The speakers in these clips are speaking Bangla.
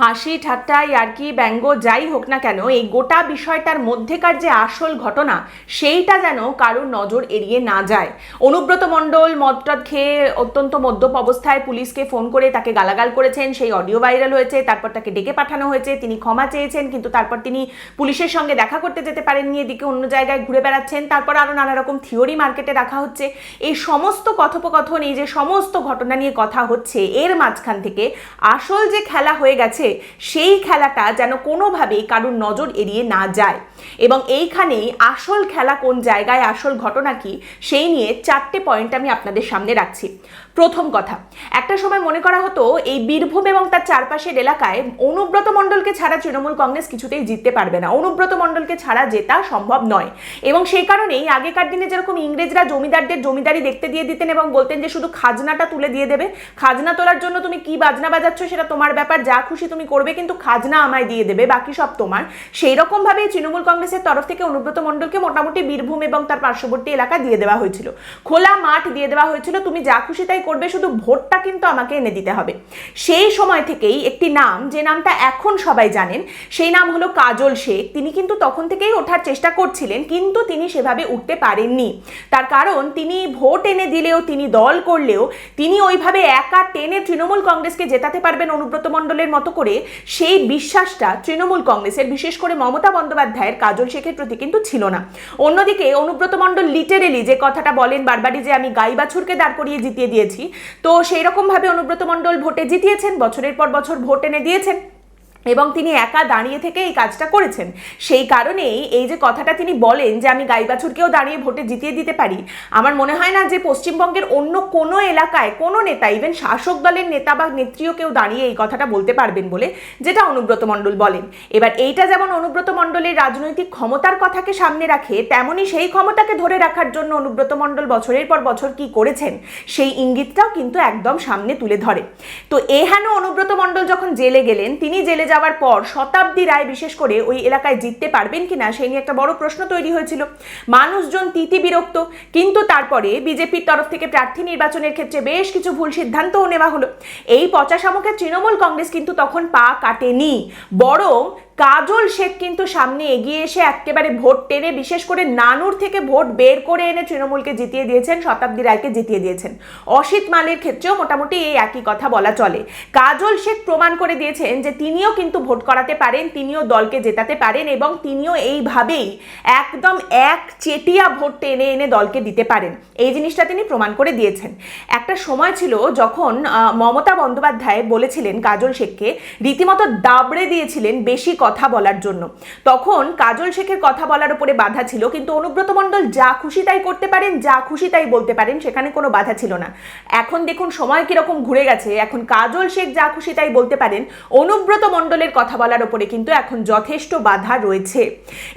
হাসি ঠাট্টা ইয়ার্কি ব্যঙ্গ, যাই হোক না কেন, এই গোটা বিষয়টার মধ্যেকার যে আসল ঘটনা, সেইটা যেন কারোর নজর এড়িয়ে না যায়। অনুব্রত মণ্ডল মদটদ খেয়ে অত্যন্ত মদ্যপ অবস্থায় পুলিশকে ফোন করে তাকে গালাগাল করেছেন, সেই অডিও ভাইরাল হয়েছে, তারপর তাকে ডেকে পাঠানো হয়েছে, তিনি ক্ষমা চেয়েছেন, কিন্তু তারপর তিনি পুলিশের সঙ্গে দেখা করতে যেতে পারেননি, এদিকে অন্য জায়গায় ঘুরে বেড়াচ্ছেন, তারপর আরও নানা রকম থিওরি মার্কেটে রাখা হচ্ছে। এই সমস্ত কথোপকথন, এই যে সমস্ত ঘটনা নিয়ে কথা হচ্ছে, এর মাঝখান থেকে আসল যে খেলা হয়ে গেছে সেই খেলাটা যেন কোনোভাবেই কারুর নজর এড়িয়ে না যায়। এবং এইখানেই আসল খেলা কোন জায়গায়, আসল ঘটনা কি, সেই নিয়ে চারটে পয়েন্ট আমি আপনাদের সামনে রাখছি। প্রথম কথা। একটা সময় মনে করা হতো এই বীরভূম এবং তার চারপাশের এলাকায় অনুব্রত মণ্ডলকে ছাড়া তৃণমূল কংগ্রেস কিছুতেই জিততে পারবে না। অনুব্রত মণ্ডলকে ছাড়া জেতা সম্ভব নয়। এবং সেই কারণেই আগেকার দিনে যেরকম ইংরেজরা জমিদারদের জমিদারি দেখতে দিয়ে দিতেন এবং বলতেন যে, শুধু খাজনাটা তুলে দিয়ে দেবে। খাজনা তোলার জন্য তুমি কি বাজনা বাজাচ্ছ সেটা তোমার ব্যাপার। যা খুশি তুমি করবে, কিন্তু খাজনা আমায় দিয়ে দেবে। বাকি সব তোমার। সেই রকম ভাবে তৃণমূল কংগ্রেসের তরফ থেকে অনুব্রত মণ্ডলকে মোটামুটি বীরভূম এবং তার পার্শ্ববর্তী এলাকা দিয়ে দেওয়া হয়েছিল। খোলা মাঠ দিয়ে দেওয়া হয়েছিল। তুমি যা খুশি তাই করবে, শুধু ভোটটা কিন্তু আমাকে এনে দিতে হবে। সেই সময় থেকেই একটি নাম, যে নামটা এখন সবাই জানেন, সেই নাম হলো কাজল শেখ। তিনি কিন্তু তখন থেকেই ওঠার চেষ্টা করছিলেন, কিন্তু তিনি সেভাবে উঠতে পারেননি। তার কারণ, তিনি ভোট এনে দিলেও, তিনি দল করলেও, তিনি ওইভাবে একা টেনে তৃণমূল কংগ্রেসকে জেতাতে পারবেন অনুব্রত মণ্ডলের মতো করে, সেই বিশ্বাসটা তৃণমূল কংগ্রেসের, বিশেষ করে মমতা বন্দ্যোপাধ্যায়ের কাজল শেখের প্রতি কিন্তু ছিল না। অন্যদিকে অনুব্রত মণ্ডল লিটারেলি যে কথাটা বলেন বারবারই যে আমি গাই বাছুরকে দাঁড় করিয়ে জিতিয়ে দিয়েছি তো সেই রকমভাবে অনুব্রত মণ্ডল ভোটে জিতিয়েছেন বছরের পর বছর ভোট এনে দিয়েছেন। এবং তিনি একা দাঁড়িয়ে থেকে এই কাজটা করেছেন। সেই কারণেই এই যে কথাটা তিনি বলেন যে, আমি গাই বাছুরকেও দাঁড়িয়ে ভোটে জিতিয়ে দিতে পারি। আমার মনে হয় না যে পশ্চিমবঙ্গের অন্য কোনো এলাকায় কোনো নেতা, ইভেন শাসক দলের নেতা বা নেত্রীও কেউ দাঁড়িয়ে এই কথাটা বলতে পারবেন বলে যেটা অনুব্রত মণ্ডল বলেন। এবার এইটা যেমন অনুব্রত মণ্ডলের রাজনৈতিক ক্ষমতার কথাকে সামনে রাখে তেমনই সেই ক্ষমতাকে ধরে রাখার জন্য অনুব্রত মণ্ডল বছরের পর বছর কি করেছেন, সেই ইঙ্গিতটাও কিন্তু একদম সামনে তুলে ধরে। তো এহেন অনুব্রত মণ্ডল যখন জেলে গেলেন, তিনি জেলে যাওয়ার পর শতাব্দী রায় বিশেষ করে ওই এলাকায় জিততে পারবেন কিনা সেই নিয়ে একটা বড় প্রশ্ন তৈরি হয়েছিল। মানুষজন তিতি বিরক্ত, কিন্তু তারপরে বিজেপির তরফ থেকে প্রার্থী নির্বাচনের ক্ষেত্রে বেশ কিছু ভুল সিদ্ধান্তও নেওয়া হলো। এই পচা শামুকের তৃণমূল কংগ্রেস কিন্তু তখন পা কাটেনি, বরং কাজল শেখ কিন্তু সামনে এগিয়ে এসে একেবারে ভোট টেনে, বিশেষ করে নানুর থেকে ভোট বের করে এনে তৃণমূলকে জিতিয়ে দিয়েছেন, শতাব্দী রায়কে জিতিয়ে দিয়েছেন। অসিত মালের ক্ষেত্রেও মোটামুটি এই একই কথা বলা চলে। কাজল শেখ প্রমাণ করে দিয়েছেন যে তিনিও কিন্তু ভোট করাতে পারেন, তিনিও দলকে জেতাতে পারেন এবং তিনিও এইভাবেই একদম এক চেটিয়া ভোট টেনে এনে দলকে দিতে পারেন। এই জিনিসটা তিনি প্রমাণ করে দিয়েছেন। একটা সময় ছিল যখন মমতা বন্দ্যোপাধ্যায় বলেছিলেন কাজল শেখকে, রীতিমতো দাবড়ে দিয়েছিলেন বেশি কথা বলার জন্য। তখন কাজল শেখের কথা বলার উপরে বাধা ছিল, কিন্তু অনুব্রত মণ্ডল যা খুশি তাই করতে পারেন, যা খুশি তাই বলতে পারেন, সেখানে কোনো বাধা ছিল না। এখন দেখুন সময় কীরকম ঘুরে গেছে, এখন কাজল শেখ যা খুশি তাই বলতে পারেন, অনুব্রত মণ্ডলের কথা বলার উপরে কিন্তু এখন যথেষ্ট বাধা রয়েছে।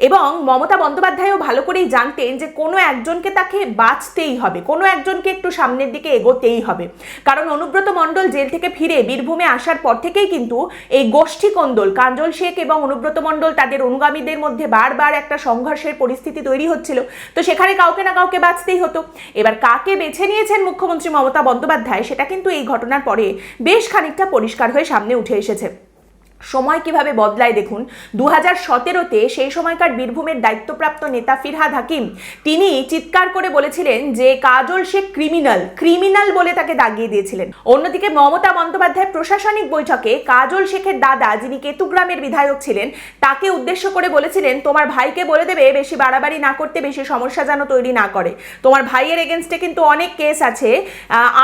এবং মমতা বন্দ্যোপাধ্যায়ও ভালো করেই জানতেন যে কোনো একজনকে তাকে বাঁচতেই হবে, কোনো একজনকে একটু সামনের দিকে এগোতেই হবে। কারণ অনুব্রত মণ্ডল জেল থেকে ফিরে বীরভূমে আসার পর থেকেই কিন্তু এই গোষ্ঠী কোন্দল, কাজল শেখ এবং অনুব্রত মণ্ডল তাদের অনুগামীদের মধ্যে বারবার একটা সংঘর্ষের পরিস্থিতি তৈরি হচ্ছিল। তো সেখানে কাউকে না কাউকে বাঁচতেই হতো। এবার কাকে বেছে নিয়েছেন মুখ্যমন্ত্রী মমতা বন্দ্যোপাধ্যায়, সেটা কিন্তু এই ঘটনার পরে বেশ খানিকটা পরিষ্কার হয়ে সামনে উঠে এসেছে। সময় কীভাবে বদলায় দেখুন। দু হাজার সতেরোতে সেই সময়কার বীরভূমের দায়িত্বপ্রাপ্ত নেতা ফিরহাদ হাকিম, তিনি চিৎকার করে বলেছিলেন যে কাজল শেখ ক্রিমিনাল ক্রিমিনাল বলে তাকে দাগিয়ে দিয়েছিলেন। অন্যদিকে মমতা বন্দ্যোপাধ্যায় প্রশাসনিক বৈঠকে কাজল শেখের দাদা, যিনি কেতুগ্রামের বিধায়ক ছিলেন, তাকে উদ্দেশ্য করে বলেছিলেন, তোমার ভাইকে বলে দেবে, বেশি বাড়াবাড়ি না করতে, বেশি সমস্যা যেন তৈরি না করে। তোমার ভাইয়ের এগেনস্টে কিন্তু অনেক কেস আছে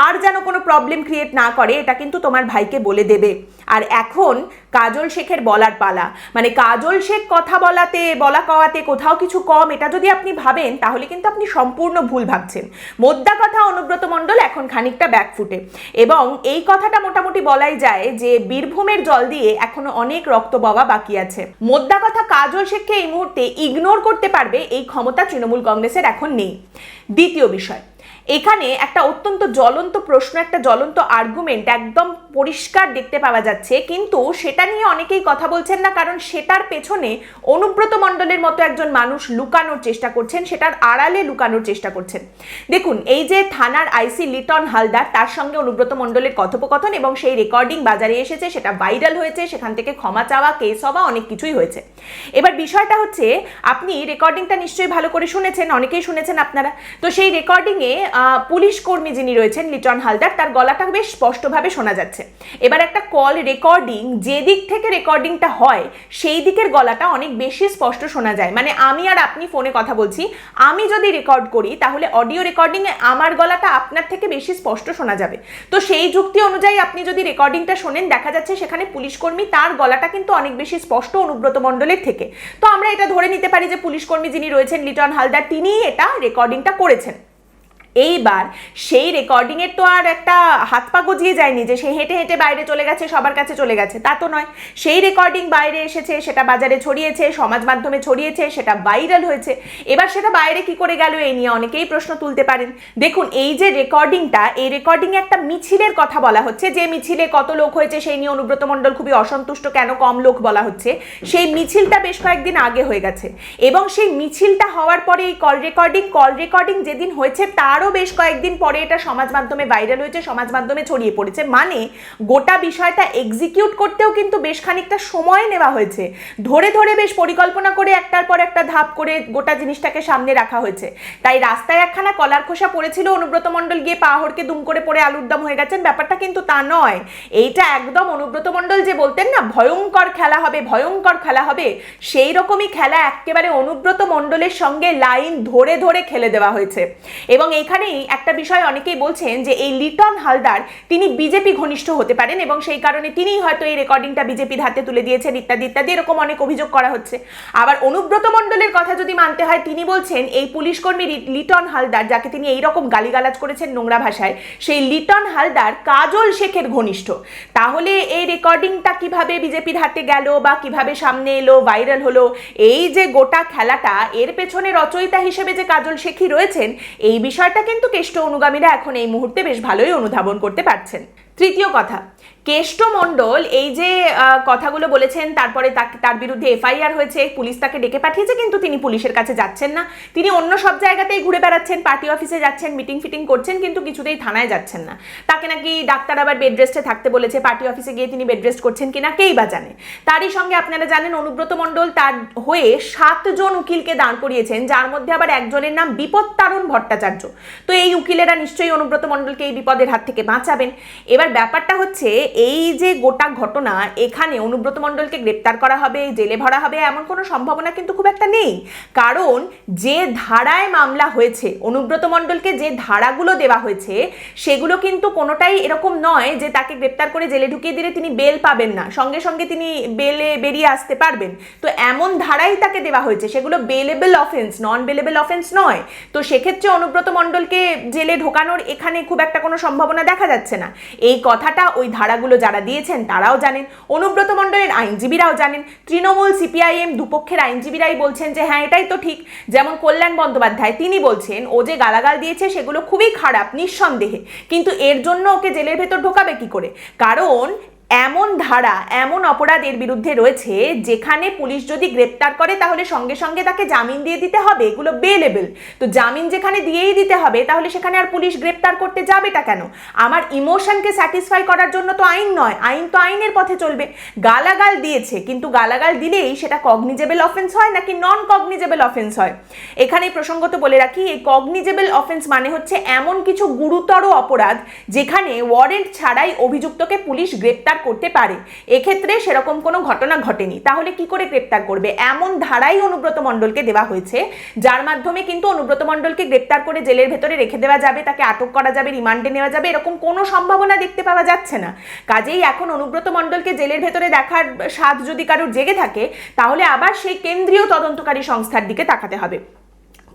আর যেন কোনো প্রবলেম ক্রিয়েট না করে, এটা কিন্তু তোমার ভাইকে বলে দেবে। আর এখন কাজল শেখের বলার পালা। মানে কাজল শেখ কথা বলাতে, বলা কওয়াতে কোথাও কিছু কম, এটা যদি আপনি ভাবেন, তাহলে কিন্তু আপনি সম্পূর্ণ ভুল ভাবছেন। মোদ্দা কথা অনুব্রত মণ্ডল এখন খানিকটা ব্যাকফুটে এবং এই কথাটা মোটামুটি বলাই যায় যে, বীরভূমের জল দিয়ে এখনও অনেক রক্ত পাওয়া বাকি আছে। মোদ্দা কথা কাজল শেখকে এই মুহূর্তে ইগনোর করতে পারবে, এই ক্ষমতা তৃণমূল কংগ্রেসের এখন নেই। দ্বিতীয় বিষয়, এখানে একটা অত্যন্ত জ্বলন্ত প্রশ্ন, একটা জ্বলন্ত আর্গুমেন্ট একদম পরিষ্কার দেখতে পাওয়া যাচ্ছে, কিন্তু সেটা নিয়ে অনেকেই কথা বলছেন না, কারণ সেটার পেছনে অনুব্রত মণ্ডলের মতো একজন মানুষ লুকানোর চেষ্টা করছেন, সেটার আড়ালে লুকানোর চেষ্টা করছেন। দেখুন, এই যে থানার আইসি লিটন হালদার, তার সঙ্গে অনুব্রত মণ্ডলের কথোপকথন এবং সেই রেকর্ডিং বাজারে এসেছে, সেটা ভাইরাল হয়েছে, সেখান থেকে ক্ষমা চাওয়া, কেস হওয়া, অনেক কিছুই হয়েছে। এবার বিষয়টা হচ্ছে, আপনি রেকর্ডিংটা নিশ্চয়ই ভালো করে শুনেছেন, অনেকেই শুনেছেন আপনারা। তো সেই রেকর্ডিংয়ে পুলিশ কর্মী যিনি রয়েছেন লিটন হালদার, তার গলাটা বেশ স্পষ্টভাবে শোনা যাচ্ছে। এবার একটা কল রেকর্ডিং যে দিক থেকে রেকর্ডিংটা হয়, সেই দিকের গলাটা অনেক বেশি স্পষ্ট শোনা যায়। মানে আমি আর আপনি ফোনে কথা বলছি, আমি যদি রেকর্ড করি, তাহলে অডিও রেকর্ডিংয়ে আমার গলাটা আপনার থেকে বেশি স্পষ্ট শোনা যাবে। তো সেই যুক্তি অনুযায়ী আপনি যদি রেকর্ডিংটা শোনেন, দেখা যাচ্ছে সেখানে পুলিশ কর্মী তার গলাটা কিন্তু অনেক বেশি স্পষ্ট অনুব্রত মণ্ডলের থেকে। তো আমরা এটা ধরে নিতে পারি যে পুলিশ কর্মী যিনি রয়েছেন লিটন হালদার, তিনিই এটা রেকর্ডিংটা করেছেন। এইবার সেই রেকর্ডিংয়ের তো আর একটা হাত পা গজিয়ে যায়নি যে সে হেঁটে হেঁটে বাইরে চলে গেছে, সবার কাছে চলে গেছে, তা তো নয়। সেই রেকর্ডিং বাইরে এসেছে, সেটা বাজারে ছড়িয়েছে, সমাজ মাধ্যমে ছড়িয়েছে, সেটা ভাইরাল হয়েছে। এবার সেটা বাইরে কি করে গেল এই নিয়ে অনেকেই প্রশ্ন তুলতে পারেন। দেখুন, এই যে রেকর্ডিংটা এই রেকর্ডিংয়ে একটা মিছিলের কথা বলা হচ্ছে, যে মিছিলে কত লোক হয়েছে সেই নিয়ে অনুব্রত মণ্ডল খুবই অসন্তুষ্ট কেন কম লোক বলা হচ্ছে, সেই মিছিলটা বেশ কয়েকদিন আগে হয়ে গেছে। এবং সেই মিছিলটা হওয়ার পরে এই কল রেকর্ডিং কল রেকর্ডিং যেদিন হয়েছে তার আরও বেশ কয়েকদিন পরে এটা সমাজ মাধ্যমে ভাইরাল হয়েছে, সমাজ মাধ্যমে ছড়িয়ে পড়েছে। মানে গোটা বিষয়টা এক্সিকিউট করতেও কিন্তু বেশ খানিকটা সময় নেওয়া হয়েছে। ধরে ধরে বেশ পরিকল্পনা করে একটার পর একটা ধাপ করে গোটা জিনিসটাকে সামনে রাখা হয়েছে। তাই রাস্তায় একখানা কলার খোসা পড়েছিল, অনুব্রত মণ্ডল গিয়ে পাহড়কে দুম করে পড়ে আলুর দম হয়ে গেছেন। ব্যাপারটা কিন্তু তা নয়। এইটা একদম অনুব্রত মণ্ডল যে বলতেন না, ভয়ঙ্কর খেলা হবে, ভয়ঙ্কর খেলা হবে, সেই রকমই খেলা একেবারে অনুব্রত মণ্ডলের সঙ্গে লাইন ধরে ধরে খেলে দেওয়া হয়েছে। এবং এইখানেই একটা বিষয় অনেকেই বলছেন যে এই লিটন হালদার, তিনি বিজেপি ঘনিষ্ঠ হতে পারেন এবং সেই কারণে তিনিই হয়তো এই রেকর্ডিংটা বিজেপির হাতে তুলে দিয়েছেন ইত্যাদি ইত্যাদি, এরকম অনেক অভিযোগ করা হচ্ছে। আবার অনুব্রত মণ্ডলের কথা যদি মানতে হয়, তিনি বলছেন এই পুলিশ কর্মী লিটন হালদার, যাকে তিনি এইরকম গালিগালাজ করেছেন নোংরা ভাষায়, সেই লিটন হালদার কাজল শেখের ঘনিষ্ঠ। তাহলে এই রেকর্ডিংটা কীভাবে বিজেপির হাতে গেল বা কীভাবে সামনে এলো, ভাইরাল হলো, এই যে গোটা খেলাটা, এর পেছনে রচয়িতা হিসেবে যে কাজল শেখী রয়েছেন, এই বিষয়টা কিন্তু কেষ্ট অনুগামীরা এখন এই মুহূর্তে বেশ ভালোই অনুধাবন করতে পারছেন। তৃতীয় কথা, কেষ্ট মণ্ডল এই যে কথাগুলো বলেছেন, তারপরে তাকে, তার বিরুদ্ধে এফআইআর হয়েছে, পুলিশ তাকে ডেকে পাঠিয়েছে, কিন্তু তিনি পুলিশের কাছে যাচ্ছেন না। তিনি অন্য সব জায়গাতেই ঘুরে বেড়াচ্ছেন, পার্টি অফিসে যাচ্ছেন, মিটিং ফিটিং করছেন, কিন্তু কিছুতেই থানায় যাচ্ছেন না। তাকে নাকি ডাক্তার আবার বেড রেস্টে থাকতে বলেছে, পার্টি অফিসে গিয়ে তিনি বেড রেস্ট করছেন কিনা, কেই বা জানে। তারই সঙ্গে আপনারা জানেন, অনুব্রত মণ্ডল তার হয়ে সাতজন উকিলকে দাঁড় করিয়েছেন, যার মধ্যে আবার একজনের নাম বিপদ তারণ ভট্টাচার্য। তো এই উকিলেরা নিশ্চয়ই অনুব্রত মণ্ডলকে এই বিপদের হাত থেকে বাঁচাবেন। এবার ব্যাপারটা হচ্ছে, এই যে গোটা ঘটনা, এখানে অনুব্রত মণ্ডলকে গ্রেপ্তার করা হবে, জেলে ভরা হবে, এমন কোনো সম্ভাবনা কিন্তু খুব একটা নেই। কারণ যে ধারায় মামলা হয়েছে, অনুব্রত মণ্ডলকে যে ধারাগুলো দেওয়া হয়েছে, সেগুলো কিন্তু কোনোটাই এরকম নয় যে তাকে গ্রেপ্তার করে জেলে ঢুকিয়ে দিলে তিনি বেল পাবেন না। সঙ্গে সঙ্গে তিনি বেলে বেরিয়ে আসতে পারবেন। তো এমন ধারাই তাকে দেওয়া হয়েছে, সেগুলো bailable offence non bailable offence নয়। তো সেক্ষেত্রে অনুব্রত মণ্ডলকে জেলে ঢোকানোর এখানে খুব একটা কোনো সম্ভাবনা দেখা যাচ্ছে না। এই কথাটা ওই ধারাগুলো যারা দিয়েছেন তারাও জানেন। অনুব্রত মণ্ডলের আইনজীবীরাও জানেন। তৃণমূল সিপিআইএম দুপক্ষের আইনজীবীরাই বলছেন যে হ্যাঁ এটাই তো ঠিক। যেমন কল্যাণ বন্দ্যোপাধ্যায়, তিনি বলছেন, ও যে গালাগাল দিয়েছে সেগুলো খুবই খারাপ, নিঃসন্দেহে। কিন্তু এর জন্য ওকে জেলের ভেতর ঢোকাবে কি করে? কারণ এমন ধারা, এমন অপরাধ এর বিরুদ্ধে রয়েছে যেখানে পুলিশ যদি গ্রেপ্তার করে তাহলে সঙ্গে সঙ্গে তাকে জামিন দিয়ে দিতে হবে, এগুলো বেলেবেল তো জামিন যেখানে দিয়েই দিতে হবে, তাহলে সেখানে আর পুলিশ গ্রেপ্তার করতে যাবেটা কেন? আমার ইমোশনকে স্যাটিসফাই করার জন্য তো আইন নয়, আইন তো আইনের পথে চলবে। গালাগাল দিয়েছে, কিন্তু গালাগাল দিলেই সেটা কগনিজেবল অফেন্স হয় নাকি নন কগনিজেবল অফেন্স হয়? এখানে প্রসঙ্গত বলে রাখি, এই কগনিজেবল অফেন্স মানে হচ্ছে এমন কিছু গুরুতর অপরাধ যেখানে ওয়ারেন্ট ছাড়াই অভিযুক্তকে পুলিশ গ্রেপ্তার করতে পারে। এক্ষেত্রে সেরকম কোনো ঘটনা ঘটেনি। তাহলে কি করে গ্রেপ্তার করবে? এমন ধারাই অনুব্রত মণ্ডলকে দেওয়া হয়েছে, যার মাধ্যমে কিন্তু অনুব্রত মণ্ডলকে গ্রেপ্তার করে জেলের ভেতরে রেখে দেওয়া যাবে, তাকে আটক করা যাবে, রিমান্ডে নেওয়া যাবে, এরকম কোনো সম্ভাবনা দেখতে পাওয়া যাচ্ছে না। কাজেই এখন অনুব্রত মণ্ডলকে জেলের ভেতরে দেখার স্বাদ যদি কারোর জেগে থাকে, তাহলে আবার সেই কেন্দ্রীয় তদন্তকারী সংস্থার দিকে তাকাতে হবে।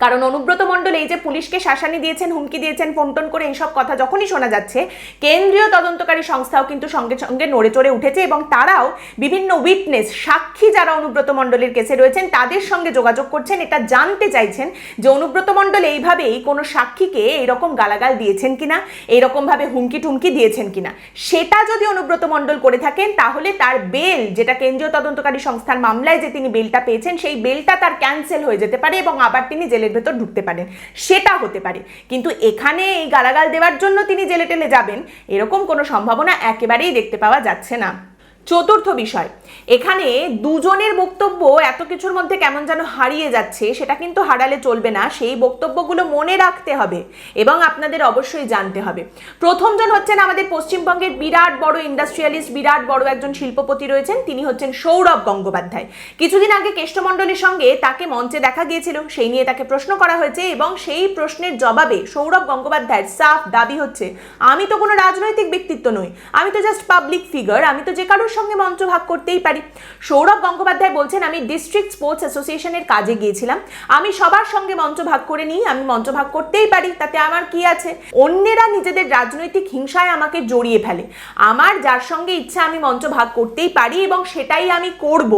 কারণ অনুব্রত মণ্ডল এই যে পুলিশকে শাসানি দিয়েছেন, হুমকি দিয়েছেন ফোন টোন করে এইসব কথা যখনই শোনা যাচ্ছে, কেন্দ্রীয় তদন্তকারী সংস্থাও কিন্তু সঙ্গে সঙ্গে নড়ে চড়ে উঠেছে এবং তারাও বিভিন্ন উইটনেস, সাক্ষী যারা অনুব্রত মণ্ডলের কেসে রয়েছেন, তাদের সঙ্গে যোগাযোগ করছেন। এটা জানতে চাইছেন যে অনুব্রত মণ্ডল এইভাবেই কোনো সাক্ষীকে এইরকম গালাগাল দিয়েছেন কিনা এইরকমভাবে হুমকি টুমকি দিয়েছেন কিনা। সেটা যদি অনুব্রত মণ্ডল করে থাকেন, তাহলে তার বেল, যেটা কেন্দ্রীয় তদন্তকারী সংস্থার মামলায় যে তিনি বেলটা পেয়েছেন, সেই বেলটা তার ক্যান্সেল হয়ে যেতে পারে এবং আবার তিনি জেলের ভেতর ঢুকতে পারেন। সেটা হতে পারে। কিন্তু এখানে এই গালাগাল দেওয়ার জন্য তিনি জেলে টেলে যাবেন, এরকম কোনো সম্ভাবনা একেবারেই দেখতে পাওয়া যাচ্ছে না। চতুর্থ বিষয়। এখানে দুজনের বক্তব্য এত কিছুর মধ্যে কেমন যেন হারিয়ে যাচ্ছে, সেটা কিন্তু হারালে চলবে না। সেই বক্তব্যগুলো মনে রাখতে হবে এবং আপনাদের অবশ্যই জানতে হবে। প্রথমজন হচ্ছেন আমাদের পশ্চিমবঙ্গের বিরাট বড় ইন্ডাস্ট্রিয়ালিস্ট, বিরাট বড় একজন শিল্পপতি রয়েছেন। তিনি হচ্ছেন সৌরভ গঙ্গোপাধ্যায়। কিছুদিন আগে কেষ্টমণ্ডলের সঙ্গে তাকে মঞ্চে দেখা গিয়েছিল। সেই নিয়ে তাকে প্রশ্ন করা হয়েছে এবং সেই প্রশ্নের জবাবে সৌরভ গঙ্গোপাধ্যায়ের সাফ দাবি হচ্ছে, আমি তো কোনো রাজনৈতিক ব্যক্তিত্ব নই। আমি তো জাস্ট পাবলিক ফিগার আমি তো যে কারোর সঙ্গে মঞ্চ ভাগ করতেই পারি। সৌরভ গঙ্গোপাধ্যায় বলছেন, আমি ডিস্ট্রিক্ট স্পোর্টস অ্যাসোসিয়েশনের কাজে গিয়েছিলাম। আমি সবার সঙ্গে মঞ্চ ভাগ করে নিই, আমি মঞ্চ ভাগ করতেই পারি। তাতে আমার কি আছে? অন্যেরা নিজেদের রাজনৈতিক হিংসায় আমাকে জড়িয়ে ফেলে। আমার যার সঙ্গে ইচ্ছা, আমি মঞ্চ ভাগ করতেই পারি এবং সেটাই আমি করব।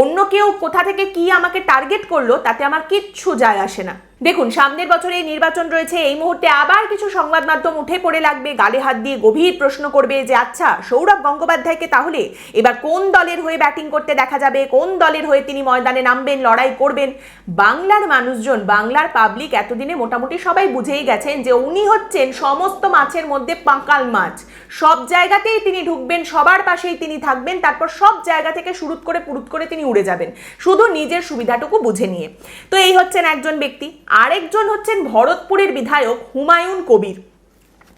অন্য কেউ কোথা থেকে কি আমাকে টার্গেট করল, তাতে আমার কিচ্ছু যায় আসে না। দেখুন, সামনের বছরে নির্বাচন রয়েছে, এই মুহূর্তে আবার কিছু সংবাদ মাধ্যম উঠে পড়ে লাগবে, গালে হাত দিয়ে গভীর প্রশ্ন করবে যে আচ্ছা সৌরভ গঙ্গোপাধ্যায়কে তাহলে এবার কোন দলের হয়ে ব্যাটিং করতে দেখা যাবে? কোন দলের হয়ে তিনি ময়দানে নামবেন, লড়াই করবেন? বাংলার মানুষজন, বাংলার পাবলিক এতদিনে মোটামুটি সবাই বুঝেই গেছেন যে, উনি হচ্ছেন সমস্ত মাছের মধ্যে পাঁকাল মাছ। সব জায়গাতেই তিনি ঢুকবেন, সবার পাশেই তিনি থাকবেন, তারপর সব জায়গা থেকে শুরুত করে পুরুত করে তিনি উড়ে যাবেন। শুধু নিজের সুবিধাটুকু বুঝে নিয়ে। তো এই হচ্ছেন একজন ব্যক্তি। আরেকজন হচ্ছেন ভরতপুরের বিধায়ক হুমায়ুন কবির।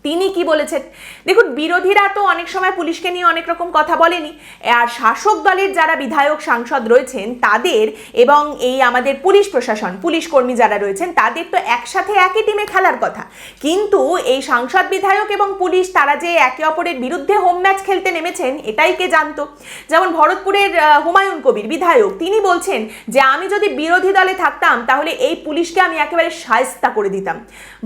তিনি কি বলেছেন? দেখুন, বিরোধীরা তো অনেক সময় পুলিশকে নিয়ে অনেক রকম কথা বলেনি। আর শাসক দলের যারা বিধায়ক, সাংসদ রয়েছেন, তাদের এবং এই আমাদের পুলিশ প্রশাসন, পুলিশ কর্মী যারা রয়েছেন, তাদের তো একসাথে একই টিমে খেলার কথা। কিন্তু এই সাংসদ, বিধায়ক এবং পুলিশ তারা যে একে অপরের বিরুদ্ধে হোম ম্যাচ খেলতে নেমেছেন, এটাই কে জানতো? যেমন ভরতপুরের হুমায়ুন কবির বিধায়ক, তিনি বলছেন যে, আমি যদি বিরোধী দলে থাকতাম, তাহলে এই পুলিশকে আমি একেবারে সায়স্তা করে দিতাম।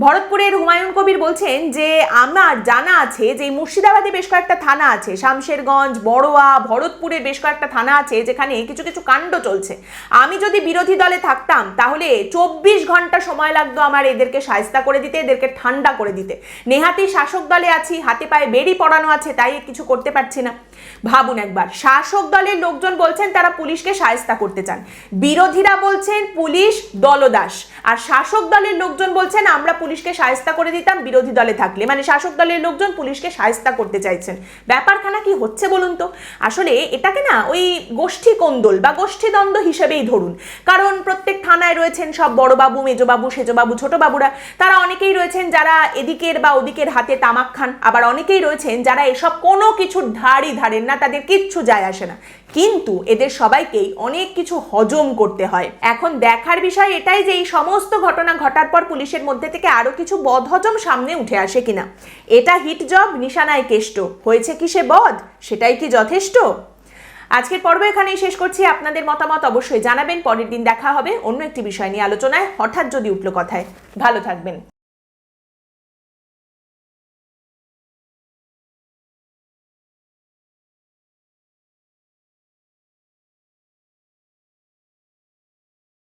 ভরতপুরের হুমায়ুন কবির বলছেন যে আমার জানা আছে যে মুর্শিদাবাদে বেশ কয়েকটা থানা আছে, শামশেরগঞ্জ, বড়োয়া ভরতপুরে বেশ কয়েকটা থানা আছে যেখানে কিছু কিছু কাণ্ড চলছে। আমি যদি বিরোধী দলে থাকতাম, তাহলে চব্বিশ ঘণ্টা সময় লাগতো আমার এদেরকে সায়স্তা করে দিতে, এদেরকে ঠান্ডা করে দিতে। নেহাতি শাসক দলে আছি, হাতে পায়ে বেরি পড়ানো আছে, তাই কিছু করতে পারছি না। ভাবুন একবার। শাসক দলের লোকজন বলছেন তারা পুলিশকে সায়স্তা করতে চান। বিরোধীরা বলছেন পুলিশ দলদাস। আর শাসক দলের লোকজন বলছেন, আমরা পুলিশকে সায়স্তা করে দিতাম, বিরোধী দলে থাকলে। মানে শাসক দলের লোকজন পুলিশকে সায়স্তা করতে চাইছেন। ব্যাপারখানা কি হচ্ছে বলুন তো? আসলে এটাকে না ওই গোষ্ঠী কোন্দল বা গোষ্ঠীদ্বন্দ্ব হিসেবেই ধরুন। কারণ প্রত্যেক থানায় রয়েছেন সব বড়বাবু মেজবাবু সেজবাবু ছোটবাবুরা তারা অনেকেই রয়েছেন যারা এদিকের বা ওদিকের হাতে তামাক খান। আবার অনেকেই রয়েছেন যারা এসব কোনো কিছুর ধারই ধারেন না, তাদের কিচ্ছু যায় আসে না। কিন্তু এদের সবাইকেই অনেক কিছু হজম করতে হয়। এখন দেখার বিষয় এটাই যে এই সমস্ত ঘটনা ঘটার পর পুলিশের মধ্যে থেকে আরও কিছু বদহজম সামনে উঠে আসে কিনা। এটা হিট জব নিশানায় কেষ্ট। হয়েছে কি সে বদ? সেটাই কি যথেষ্ট? আজকের পর্ব এখানেই শেষ করছি। আপনাদের মতামত অবশ্যই জানাবেন। পরের দিন দেখা হবে অন্য একটি বিষয় নিয়ে আলোচনায়। হঠাৎ যদি উঠল কথায়। ভালো থাকবেন।